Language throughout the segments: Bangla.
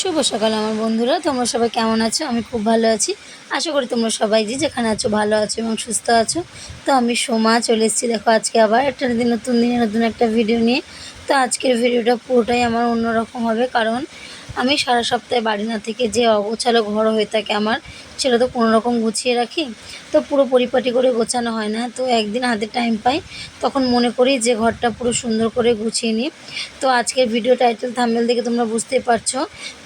শুভ সকাল আমার বন্ধুরা। তোমরা সবাই কেমন আছো? আমি খুব ভালো আছি। আশা করি তোমরা সবাই যে যেখানে আছো ভালো আছো এবং সুস্থ আছো। তো আমি সোমা চলে এসেছি। দেখো, আজকে আবার একটা দিন নতুন দিনে নতুন একটা ভিডিও নিয়ে। তো আজকের ভিডিওটা পুরোটাই আমার অন্যরকম হবে। কারণ আমি সারা সপ্তাহে বাড়ি না থেকে যে অগোছালো ঘর হয়ে থাকে আমার, সেটা তো কোনো রকম গুছিয়ে রাখি। তো পুরো পরিপাটি করে গোছানো হয় না। তো একদিন হাতে টাইম পাই, তখন মনে করি যে ঘরটা পুরো সুন্দর করে গুছিয়ে নিই। তো আজকের ভিডিও টাইটেল থাম্বেল দেখে তোমরা বুঝতেই পারছ।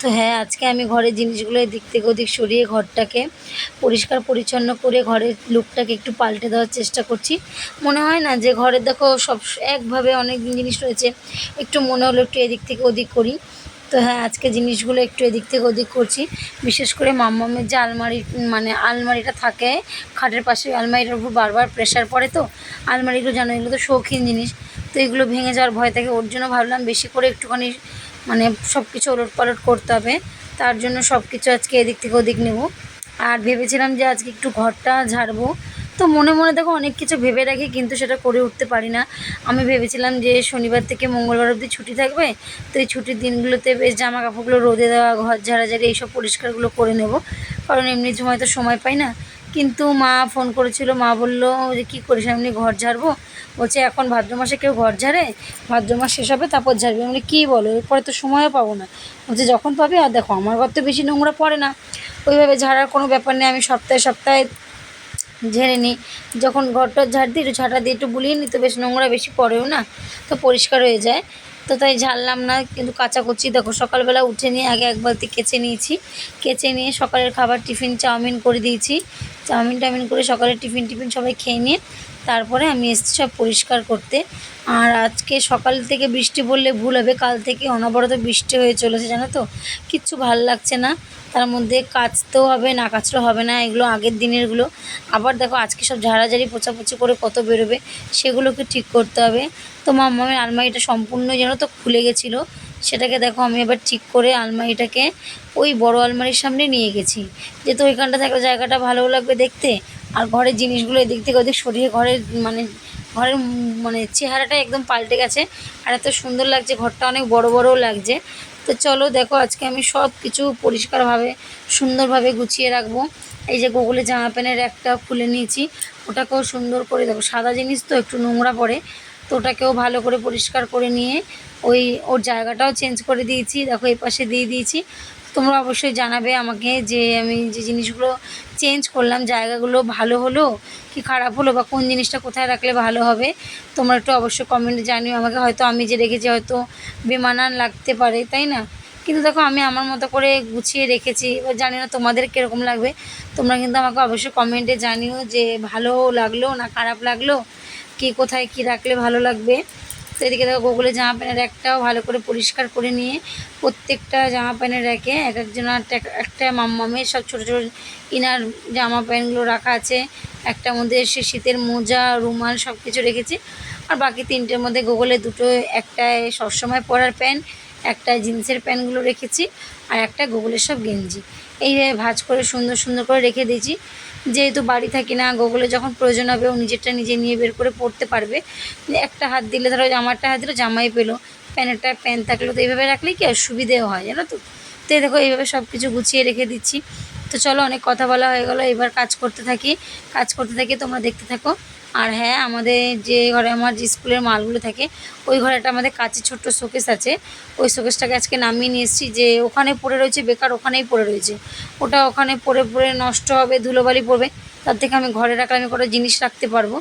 তো হ্যাঁ আজকে আমি ঘরের জিনিসগুলো এদিক থেকে ওদিক সরিয়ে ঘরটাকে পরিষ্কার পরিচ্ছন্ন করে ঘরের লুকটাকে একটু পাল্টে দেওয়ার চেষ্টা করছি। মনে হয় না যে ঘরের দেখো সব একভাবে অনেক জিনিস রয়েছে। একটু মনে হলো একটু এদিক থেকে ওদিক করি। তো হ্যাঁ আজকে জিনিসগুলো একটু এদিক থেকে ওদিক করছি। বিশেষ করে মাম্মামের যে আলমারি মানে আলমারিটা থাকে, খাটের পাশে আলমারিটার উপর বারবার প্রেশার পড়ে তো, আলমারিগুলো জানো এগুলো তো শৌখিন জিনিস, তো এগুলো ভেঙে যাওয়ার ভয় থাকে। ওর জন্য ভাবলাম বেশি করে একটুখানি মানে সব কিছু ওলট পালট করতে হবে। তার জন্য সব কিছু আজকে এদিক থেকে ওদিক নেব। আর ভেবেছিলাম যে আজকে একটু ঘরটা ঝাড়বো। তো মনে মনে দেখো অনেক কিছু ভেবে রাখি কিন্তু সেটা করে উঠতে পারি না। আমি ভেবেছিলাম যে শনিবার থেকে মঙ্গলবার অবধি ছুটি থাকবে তো এই ছুটির দিনগুলোতে বেশ জামা কাপড়গুলো রোদে দেওয়া ঘর ঝাড়াঝাড়ি এইসব পরিষ্কারগুলো করে নেব কারণ এমনি সময় তো সময় পাই না। কিন্তু মা ফোন করেছিল মা বলল যে কী করিস এমনি ঘর ঝাড়বো। বলছে এখন ভাদ্র মাসে কেউ ঘর ঝাড়ে? ভাদ্র মাস শেষ হবে তারপর ঝাড়বে। বলি, কী বলো? এরপরে তো সময়ও পাবো না। বলছে যখন পাবে? আর দেখো আমার ঘর তো বেশি নোংরা পড়ে না। ওইভাবে ঝাড়ার কোনো ব্যাপার নেই আমি সপ্তাহে সপ্তাহে ঝেড়ে নিই। যখন ঘরটা ঝাড় দিই একটু ঝাঁটা দিয়ে একটু বুলিয়ে নিই, তো বেশ নোংরা বেশি পড়েও না, তো পরিষ্কার হয়ে যায়। তো তাই ঝাড়লাম না, কিন্তু কাঁচা কুচি দেখো, সকালবেলা উঠে নিয়ে আগে এক বালতি কেচে নিয়েছি। কেচে নিয়ে সকালের খাবার, টিফিন, চাউমিন করে দিয়েছি। চাউমিন টাউমিন করে সকালের টিফিন টিফিন সবাই খেয়ে নিয়ে তারপরে আমি এসেছি সব পরিষ্কার করতে। আর আজকে সকাল থেকে বৃষ্টি বললে ভুল হবে, কাল থেকে অনবরত বৃষ্টি হয়ে চলেছে, জানো তো? কিচ্ছু ভালো লাগছে না। তার মধ্যে কাচতেও হবে, না কাচলেও হবে না, এগুলো আগের দিনেরগুলো। আবার দেখো, আজকে সব ঝাড়াঝাড়ি, পোছাপুছি করে কত বেরোবে, সেগুলোকে ঠিক করতে হবে। তো মামামের আলমারিটা সম্পূর্ণ যেন তো খুলে গেছিল। সেটাকে দেখো, আমি এবার ঠিক করে আলমারিটাকে ওই বড় আলমারির সামনে নিয়ে গেছি। যেহেতু ওইখানটা থাকলে জায়গাটা ভালোও লাগবে দেখতে আর ঘরের জিনিসগুলো এদিক থেকে ওদিক সরিয়ে ঘরের মানে ঘরের মানে চেহারাটা একদম পাল্টে গেছে। আর এত সুন্দর লাগছে, ঘরটা অনেক বড় বড়ও লাগছে। তো চলো দেখো, আজকে আমি সব কিছু পরিষ্কারভাবে, সুন্দরভাবে গুছিয়ে রাখব। এই যে গোগলে জামা প্যান্টের একটা খুলে নিয়েছি, ওটাকেও সুন্দর করে দেখো, সাদা জিনিস তো একটু নোংরা পড়ে। তো ওটাকেও ভালো করে পরিষ্কার করে নিয়ে ওই, ওর জায়গাটাও চেঞ্জ করে দিয়েছি। দেখো, এই পাশে দিয়ে দিয়েছি। তোমরা অবশ্যই জানাবে আমাকে যে আমি যে জিনিসগুলো চেঞ্জ করলাম, জায়গাগুলো ভালো হলো কি খারাপ হলো বা কোন জিনিসটা কোথায় রাখলে ভালো হবে, তোমরা একটু অবশ্যই কমেন্টে জানিও। আমাকে হয়তো আমি যে রেখেছি হয়তো বেমানান লাগতে পারে, তাই না? কিন্তু দেখো আমি আমার মতো করে গুছিয়ে রেখেছি। এবার জানি না তোমাদের কীরকম লাগবে। তোমরা কিন্তু আমাকে অবশ্যই কমেন্টে জানিও যে ভালো লাগল না খারাপ লাগল, কি কোথায় কি রাখলে ভালো লাগবে। তো এদিকে দেখো গোগুলে জামা প্যান্টের একটাও ভালো করে পরিষ্কার করে নিয়ে প্রত্যেকটা জামা প্যান্টের রেখে এক একজনের একটা একটা মামের সব ছোটো ছোটো ইনার জামা প্যান্টগুলো রাখা আছে। একটার মধ্যে সে শীতের মোজা, রুমাল সব কিছু রেখেছি। আর বাকি তিনটের মধ্যে গোগলে দুটো, একটায় সবসময় পরার প্যান্ট একটা জিন্সের প্যান্টগুলো রেখেছি। আর একটা গোগলের সব গেঞ্জি। এইভাবে ভাঁজ করে সুন্দর সুন্দর করে রেখে দিয়েছি। যেহেতু বাড়ি থাকি না, গোগলে যখন প্রয়োজন হবে ও নিজেরটা নিজে নিয়ে বের করে পড়তে পারবে। একটা হাত দিলে ধরো জামারটা হাত দিলে, জামাই পেল। প্যান্টেরটা প্যান্ট থাকল তো এইভাবে রাখলে কি আর সুবিধেও হয়, জানো তো? তো দেখো, এইভাবে সব কিছু গুছিয়ে রেখে দিচ্ছি। তো চলো অনেক কথা বলা হয়ে গেলো, এবার কাজ করতে থাকি। কাজ করতে থাকি, তোমরা দেখতে থাকো। আর হ্যাঁ আমাদের যে ঘরে আমার যে স্কুলের মালগুলো থাকে, ওই ঘরে একটা আমাদের কাছে ছোট্ট শোকেস আছে। ওই শোকেসটাকে আজকে নামিয়ে নিয়ে এসেছি যে ওখানে পড়ে রয়েছে, বেকার ওখানেই পড়ে রয়েছে। ওটা ওখানে পড়ে পড়ে নষ্ট হবে, ধুলোবালি পড়বে, তার থেকে আমি ঘরে রাখলে আমি কটা জিনিস রাখতে পারব।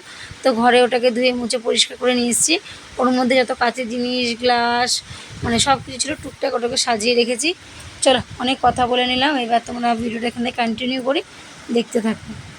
তো ঘরে ওটাকে ধুয়ে মুছে পরিষ্কার করে নিয়ে এসেছি। ওর মধ্যে যত কাঁচের জিনিস, গ্লাস মানে সব কিছু ছিল, টুকটাক ওটাকে সাজিয়ে রেখেছি। চলো, অনেক কথা বলে নিলাম। এবার তোমরা ভিডিওটা এখানে কন্টিনিউ করি। দেখতে থাকো।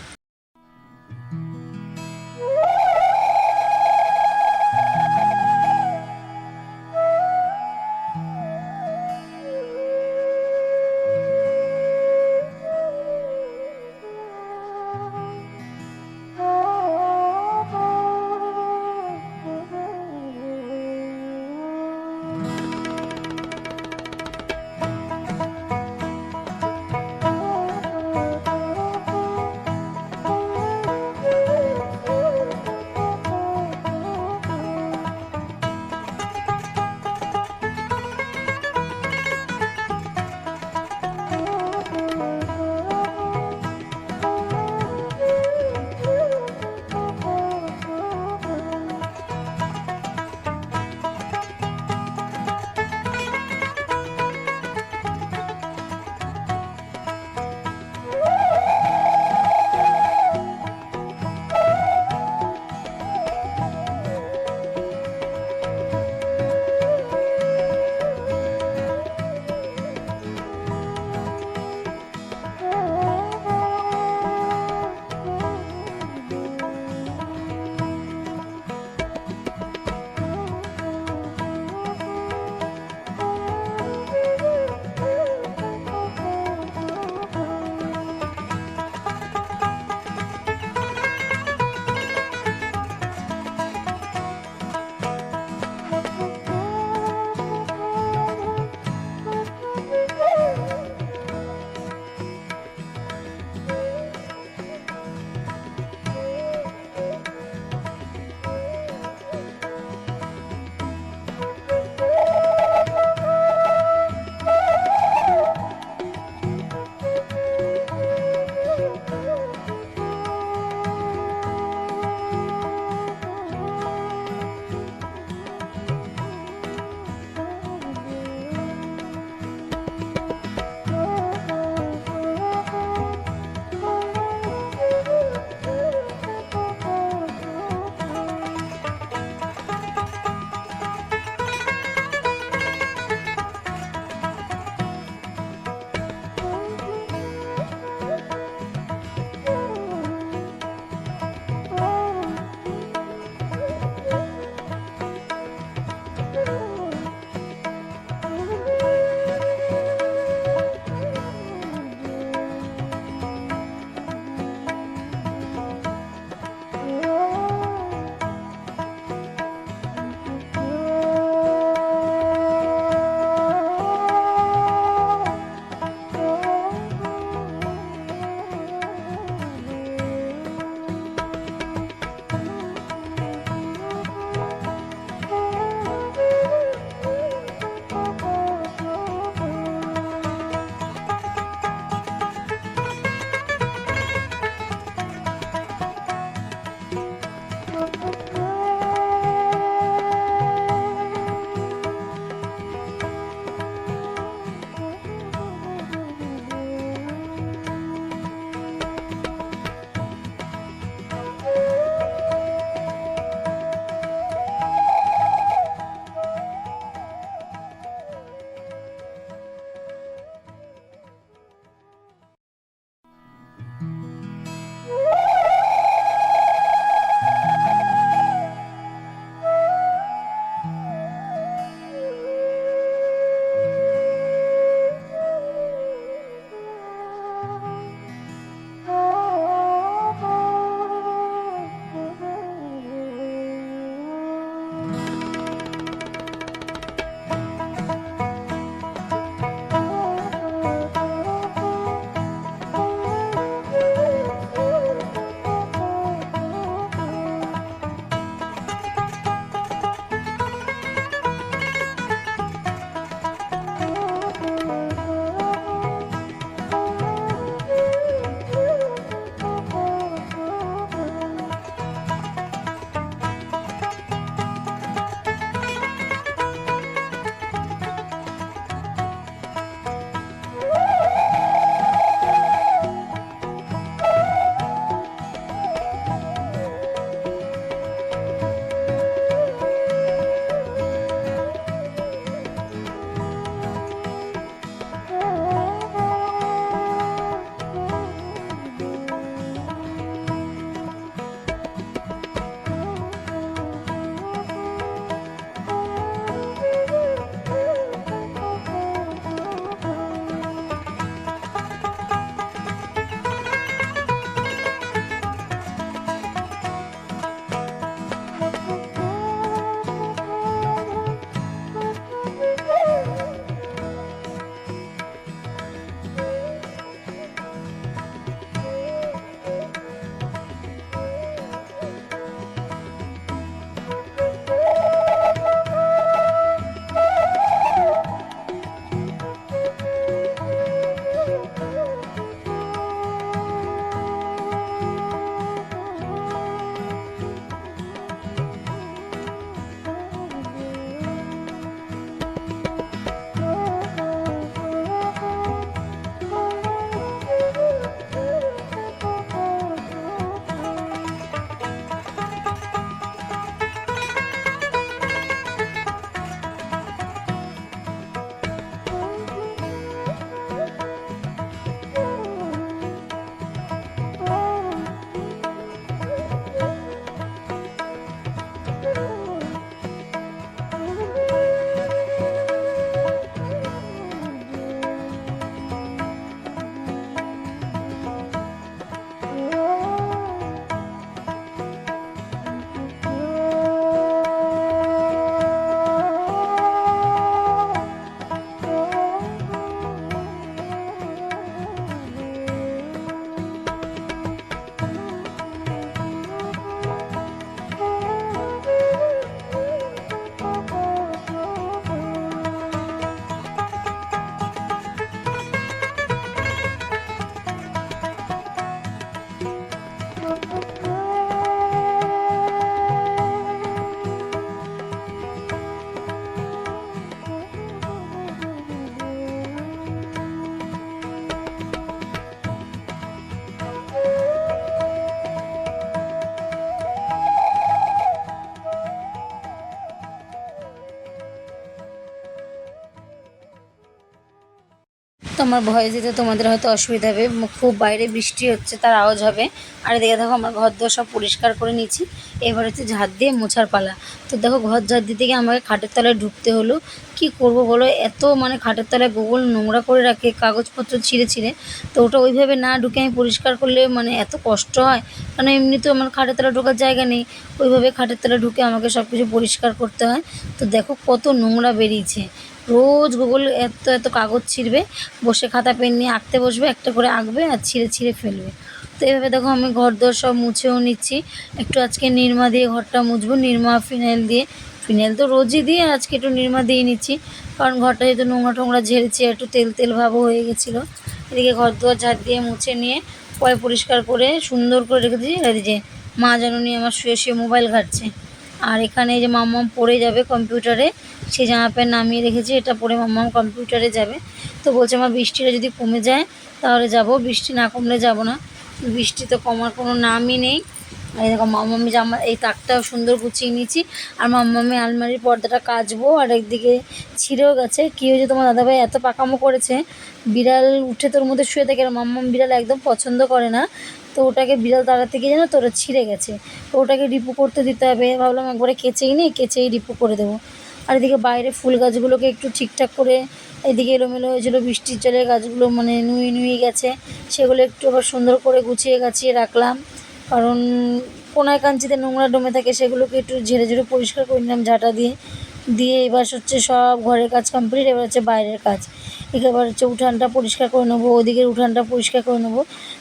তো আমার ভয়েস দিতে তোমাদের হয়তো অসুবিধা হবে। খুব বাইরে বৃষ্টি হচ্ছে, তার আওয়াজ হবে। আর এদিকে দেখো আমার ঘর দোর সব পরিষ্কার করে নিচ্ছি এবার হচ্ছে ঝাড় দিয়ে মোছার পালা। তো দেখো ঘর ঝাড় দিতে গিয়ে আমাকে খাটের তলায় ঢুকতে হলো। কি করব বলো? এত মানে খাটের তলায় গোগল নোংরা করে রাখে, কাগজপত্র ছিঁড়ে ছিঁড়ে। তো ওটা ওইভাবে না ঢুকে আমি পরিষ্কার করলে মানে এত কষ্ট হয়। কারণ এমনিতেও আমার খাটের তলায় ঢোকার জায়গা নেই। ওইভাবে খাটের তলায় ঢুকে আমাকে সব কিছু পরিষ্কার করতে হয়। তো দেখো কত নোংরা বেরিয়েছে। রোজ গুগল এত এত কাগজ ছিঁড়বে, বসে খাতা, পেন নিয়ে আঁকতে বসবে, একটা করে আঁকবে আর ছিঁড়ে ছিঁড়ে ফেলবে। তো এভাবে দেখো আমি ঘর দোর সব মুছেও নিচ্ছি। একটু আজকে নির্মা দিয়ে ঘরটা মুছবো, নির্মা ফিনাইল দিয়ে। ফিনাইল তো রোজই দিয়ে আজকে একটু নির্মা দিয়ে নিচ্ছি। কারণ ঘরটা যেহেতু নোংরা টোংরা ঝেড়েছি একটু তেল তেল ভাবও হয়ে গেছিল। এদিকে ঘর দুয়ার ঝাড় দিয়ে মুছে নিয়ে পরে পরিষ্কার করে সুন্দর করে রেখে দিয়েছি। এই যে মা জানুনি আমার শুয়ে শুয়ে মোবাইল ঘাটছে। আর এখানে যে মাম্মাম পড়ে যাবে কম্পিউটারে সেই জামা প্যান্ট নামিয়ে রেখেছি, এটা পরে মাম্মাম কম্পিউটারে যাবে। তো বলছে আমার বৃষ্টিটা যদি কমে যায়, তাহলে যাব। বৃষ্টি না কমলে যাব না। বৃষ্টি তো কমার কোনো নামই নেই। এই দেখো, মাম্মামি জামা, এই তাকটাও সুন্দর গুছিয়ে নিয়েছি। আর মাম্মামি আলমারির পর্দাটা কাচবো, আর একদিকে ছিঁড়েও গেছে। কী হয়েছে তোমার দাদাভাই? এত পাকামো করেছে। বিড়াল উঠে তোর মধ্যে শুয়ে থাকে। আর মাম্মাম বিড়াল একদম পছন্দ করে না। তো ওটাকে বিড়াল তাড়াতে গিয়ে যেন তো, ওটা ছিঁড়ে গেছে। তো ওটাকে রিপু করতে দিতে হবে। ভাবলাম একবারে কেচেই নেই কেচেই রিপু করে দেবো। আর এদিকে বাইরে ফুল গাছগুলোকে একটু ঠিকঠাক করে এদিকে এলোমেলো হয়েছিলো বৃষ্টির জলে গাছগুলো মানে নুয়ে নুয়ে গেছে। সেগুলো একটু আবার সুন্দর করে গুছিয়ে গাছিয়ে রাখলাম। কারণ কোনায় কাঞ্চিতে নোংরা ডমে থাকে সেগুলোকে একটু ঝেড়ে ঝেড়ে পরিষ্কার করে নিলাম ঝাঁটা দিয়ে। দিয়ে এবার হচ্ছে সব ঘরের কাজ কমপ্লিট এবার হচ্ছে বাইরের কাজ। এবার হচ্ছে উঠানটা পরিষ্কার করে নেব, ওদিকের উঠানটা পরিষ্কার করে নেব।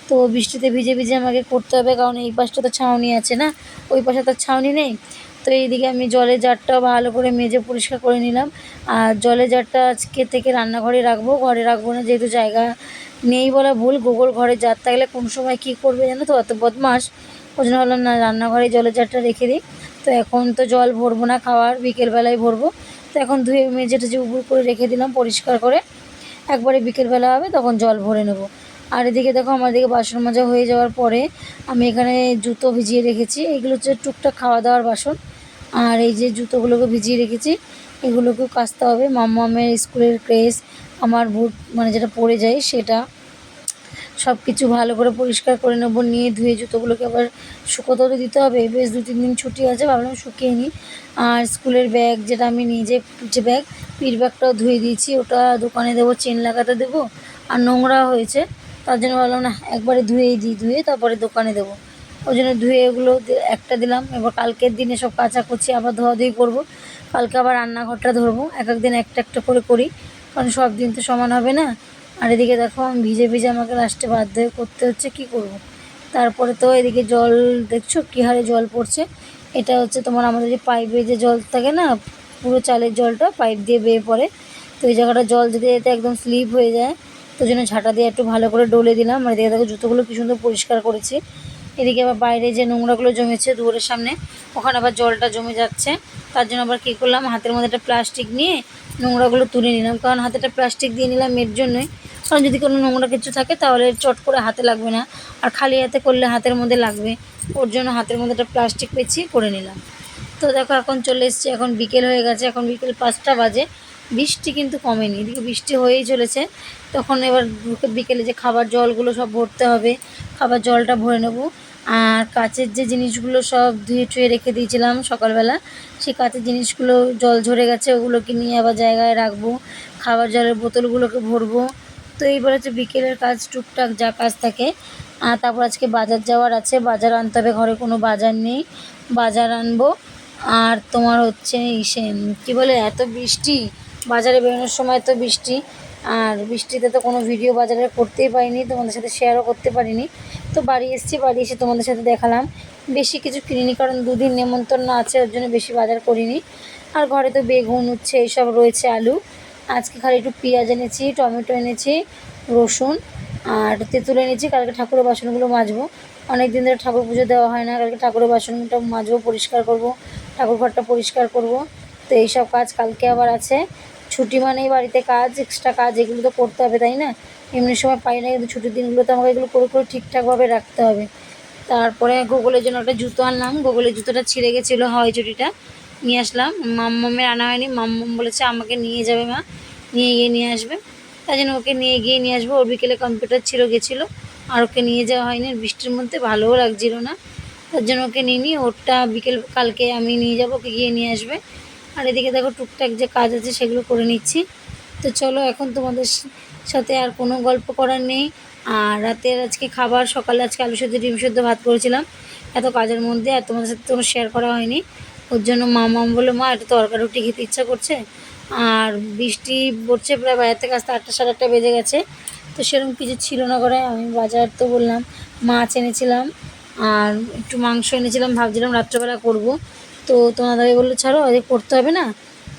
তো বৃষ্টিতে ভিজে ভিজে আমাকে করতে হবে, কারণ এই পাশটা তো ছাউনি আছে না? ওই পাশে তো ছাউনি নেই? তো এইদিকে আমি জলের জারটাও ভালো করে মেজে পরিষ্কার করে নিলাম। আর জলের জারটা আজকে থেকে রান্নাঘরে রাখব। ঘরে রাখব না যেহেতু জায়গা নেই বলা ভুল। গোগল ঘরে জার থাকলে কোন সময় কী করবে জানো তো? অত বদমাস ওই জন্য ভাবলাম, না রান্নাঘরে জলের জারটা রেখে দিই। তো এখন তো জল ভরবো না, খাওয়ার বিকেলবেলায় ভরবো। তো এখন ধুয়ে মেঝেটা যে উপর করে রেখে দিলাম পরিষ্কার করে। একবারে বিকেলবেলা হবে, তখন জল ভরে নেব। আর এদিকে দেখো, আমার দিকে বাসন মাজা হয়ে যাওয়ার পরে আমি এখানে জুতো ভিজিয়ে রেখেছি। এগুলো হচ্ছে টুকটাক খাওয়া দাওয়ার বাসন। আর এই যে জুতোগুলোকে ভিজিয়ে রেখেছি, এগুলোকেও কাচতে হবে। মাম্মামের স্কুলের ড্রেস আমার বুট মানে যেটা পরে যায় সেটা সব কিছু ভালো করে পরিষ্কার করে নেব, নিয়ে ধুয়ে জুতোগুলোকে আবার শুকোতেও তো দিতে হবে। বেশ দু তিন দিন ছুটি আছে, ভাবলাম শুকিয়ে নিই। আর স্কুলের ব্যাগ যেটা আমি নিজে যে ব্যাগ, পিঠ ব্যাগটাও ধুয়ে দিয়েছি, ওটা দোকানে দেবো, চেন লাগাতে দেবো, আর নোংরা হয়েছে। তার জন্য ভাবলাম না, একবারে ধুয়েই দিই, ধুয়ে তারপরে দোকানে দেবো। ওই জন্য ধুয়ে এগুলো একটা দিলাম। এবার কালকের দিনে সব কাচাকুচি আবার ধোয়াধুয়ি করব। কালকে আবার রান্নাঘরটা ধরবো। এক এক দিন একটা একটা করে করি। কারণ সব দিন তো সমান হবে না। আর এদিকে দেখো আমি ভিজে ভিজে আমাকে লাস্টে বাধ্য হয়ে করতে হচ্ছে, কি করব। তারপরে তো এদিকে জল দেখছ কী হারে জল পড়ছে? এটা হচ্ছে তোমার আমাদের যে পাইপে যে জল থাকে না, পুরো চালের জলটা পাইপ দিয়ে বেয়ে পড়ে। তো এই জায়গাটা জল যদি যেতে একদম স্লিপ হয়ে যায়। তো জন্য ঝাঁটা দিয়ে একটু ভালো করে ডলে দিলাম। আর এদিকে দেখো জুতোগুলো কি সুন্দর পরিষ্কার করেছি। এদিকে আবার বাইরে যে নোংরাগুলো জমেছে দুয়ারের সামনে, ওখানে আবার জলটা জমে যাচ্ছে। তার জন্য আবার কী করলাম, হাতের মধ্যে একটা প্লাস্টিক নিয়ে নোংরাগুলো তুলে নিলাম। কারণ হাতে একটা প্লাস্টিক দিয়ে নিলাম এর জন্যই। কারণ যদি কোনো নোংরা কিছু থাকে তাহলে চট করে হাতে লাগবে না। আর খালি হাতে করলে হাতের মধ্যে লাগবে। ওর জন্য হাতের মধ্যে একটা প্লাস্টিক পেঁচিয়ে করে নিলাম। তো দেখো এখন চলে এসছে, এখন বিকেল হয়ে গেছে। এখন বিকেল পাঁচটা বাজে। বৃষ্টি কিন্তু কমেনি। এদিকে বৃষ্টি হয়েই চলেছে। তখন এবার বিকে- বিকেলে যে খাবার জলগুলো সব ভরতে হবে, খাবার জলটা ভরে নেব। আর কাচের যে জিনিসগুলো সব ধুয়ে টুয়ে রেখে দিয়েছিলাম সকালবেলা সেই কাচের জিনিসগুলো জল ঝরে গেছে, ওগুলোকে নিয়ে আবার জায়গায় রাখব। খাবার জলের বোতলগুলোকে ভরবো। তো এইবার হচ্ছে বিকেলের কাজ টুকটাক যা কাজ থাকে। আর তারপর আজকে বাজার যাওয়ার আছে, বাজার আনতে হবে, ঘরে কোনো বাজার নেই। বাজার আনব। আর তোমার হচ্ছে ইসে কী বলে, এত বৃষ্টি, বাজারে বেরোনোর সময় তো বৃষ্টি। আর বৃষ্টিতে তো কোনো ভিডিও বাজারে করতেই পারিনি, তোমাদের সাথে শেয়ারও করতে পারিনি। তো বাড়ি এসেছি, বাড়ি এসে তোমাদের সাথে দেখালাম। বেশি কিছু কিনিনি, কারণ দুদিন নেমন্তন্ন আছে, ওর জন্য বেশি বাজার করিনি। আর ঘরে তো বেগুন, উচ্ছে, এইসব রয়েছে, আলু। আজকে খালি একটু পেঁয়াজ এনেছি, টমেটো এনেছি, রসুন আর তেঁতুল এনেছি। কালকে ঠাকুরের বাসনগুলো মাজবো। অনেক দিন ধরে ঠাকুর পুজো দেওয়া হয় না, কালকে ঠাকুরের বাসনটা মাজবো, পরিষ্কার করব, ঠাকুর ঘরটা পরিষ্কার করব। তো এইসব কাজ কালকে আবার আছে। ছুটি মানেই বাড়িতে কাজ এক্সট্রা কাজ, এগুলো তো করতে হবে, তাই না? এমনি সময় পাই না, কিন্তু ছুটির দিনগুলোতে আমাকে এগুলো করে করে ঠিকঠাকভাবে রাখতে হবে। তারপরে গুগলের জন্য একটা জুতো আনলাম গুগলের জুতোটা ছিঁড়ে গেছিল হাওয়াই চটিটা, নিয়ে আসলাম। মাম্মামের আনা হয়নি, মাম্মাম বলেছে আমাকে নিয়ে যাবে মা, নিয়ে গিয়ে নিয়ে আসবে। তাই জন্য ওকে নিয়ে গিয়ে নিয়ে আসব, ওর বিকেলে কম্পিউটার ছিঁড়ে গেছিল, আর ওকে নিয়ে যাওয়া হয়নি, বৃষ্টির মধ্যে ভালোও লাগছিল না। তার জন্য ওকে নিয়ে নিই ওরটা বিকেল, কালকে আমি নিয়ে যাব, ওকে গিয়ে নিয়ে আসবে। আর এদিকে দেখো টুকটাক যে কাজ আছে সেগুলো করে নিচ্ছি। তো চলো, এখন তোমাদের সাথে আর কোনো গল্প করার নেই। আর রাতের আজকে খাবার, সকালে আজকে আলু সেদ্ধ, ডিম সেদ্ধ ভাত করেছিলাম। এত কাজের মধ্যে আর তোমাদের সাথে কোনো শেয়ার করা হয়নি। ওর জন্য মা মাম বলল মা, একটু তরকারি রুটি খেতে ইচ্ছা করছে? আর বৃষ্টি পড়ছে প্রায় বাইরে থেকে আসতে আটটা, সাড়ে আটটা বেজে গেছে। তো সেরকম কিছু ছিল না করে আমি বাজার তো বললাম, মাছ এনেছিলাম। আর একটু মাংস এনেছিলাম, ভাবছিলাম রাত্রেবেলা করব। তো তোমার দাদাই বলল, ছাড়ো, আজকে করতে হবে না।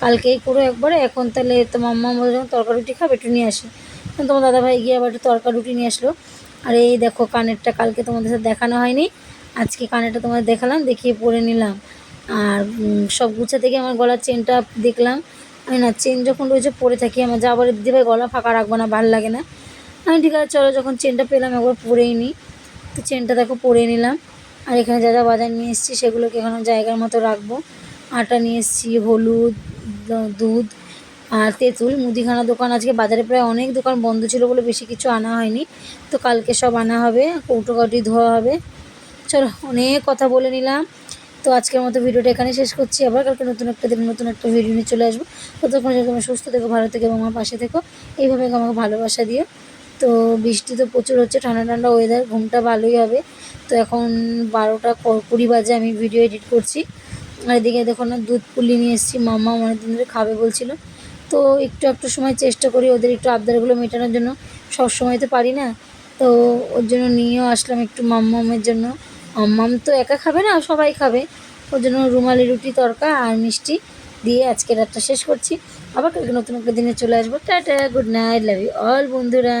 কালকেই করো একবারে। এখন তাহলে তো মাম্মা বলে যখন তরকারি রুটি খাবে? একটু নিয়ে আসি। তোমার দাদাভাই গিয়ে আবার একটু তরকারি রুটি নিয়ে আসলো। আর এই দেখো, কানেরটা কালকে তোমাদের সাথে দেখানো হয়নি। আজকে কানেরটা তোমাদের দেখালাম, দেখিয়ে পরে নিলাম। আর সব গুছা থেকে আমার গলার চেনটা দেখলাম। আমি না, চেন যখন রয়েছে, পরে থাকি। আমার যা বলে, দিদিভাই, গলা ফাঁকা রাখব না, ভালো লাগে না। আমি ঠিক আছে, চলো, যখন চেনটা পেলাম, একবার পরেই নিই তো চেনটা দেখো, পরে নিলাম। আর এখানে যা যা বাজার নিয়ে এসেছি সেগুলোকে এখানে জায়গার মতো রাখব। আটা নিয়ে এসেছি, হলুদ দুধ আর তেঁতুল। মুদিখানা দোকান আজকে বাজারে প্রায় অনেক দোকান বন্ধ ছিল বলে বেশি কিছু আনা হয়নি। তো কালকে সব আনা হবে কৌটো কাটি ধোয়া হবে। চলো, অনেক কথা বলে নিলাম। তো আজকের মতো ভিডিওটা এখানে শেষ করছি। আবার কালকে নতুন একটা দিন, নতুন একটা ভিডিও নিয়ে চলে আসব। ততক্ষণ যদি তোমরা সুস্থ থেকো, ভালো থেকো এবং আমার পাশে থেকো। এইভাবে আমাকে ভালোবাসা দিও। তো বৃষ্টি তো প্রচুর হচ্ছে, ঠান্ডা ঠান্ডা ওয়েদার ঘুমটা ভালোই হবে। তো এখন বারোটা কুড়ি বাজে আমি ভিডিও এডিট করছি। আর এদিকে দেখো না, দুধ পুলি নিয়ে এসেছি, মাম্মা অনেকদিন ধরে খাবে বলছিল। তো একটু একটু সময় চেষ্টা করি ওদের একটু আবদারগুলো মেটানোর জন্য। সব সময় তো পারি না, তো ওর জন্য নিয়েও আসলাম একটু মাম্মামের জন্য। মাম্মাম তো একা খাবে না, সবাই খাবে। ওর জন্য রুমালি রুটি, তরকা আর মিষ্টি দিয়ে আজকে রাতটা শেষ করছি। আবার কালকে নতুন একটা দিনে চলে আসব। Tata good night love you all বন্ধুরা।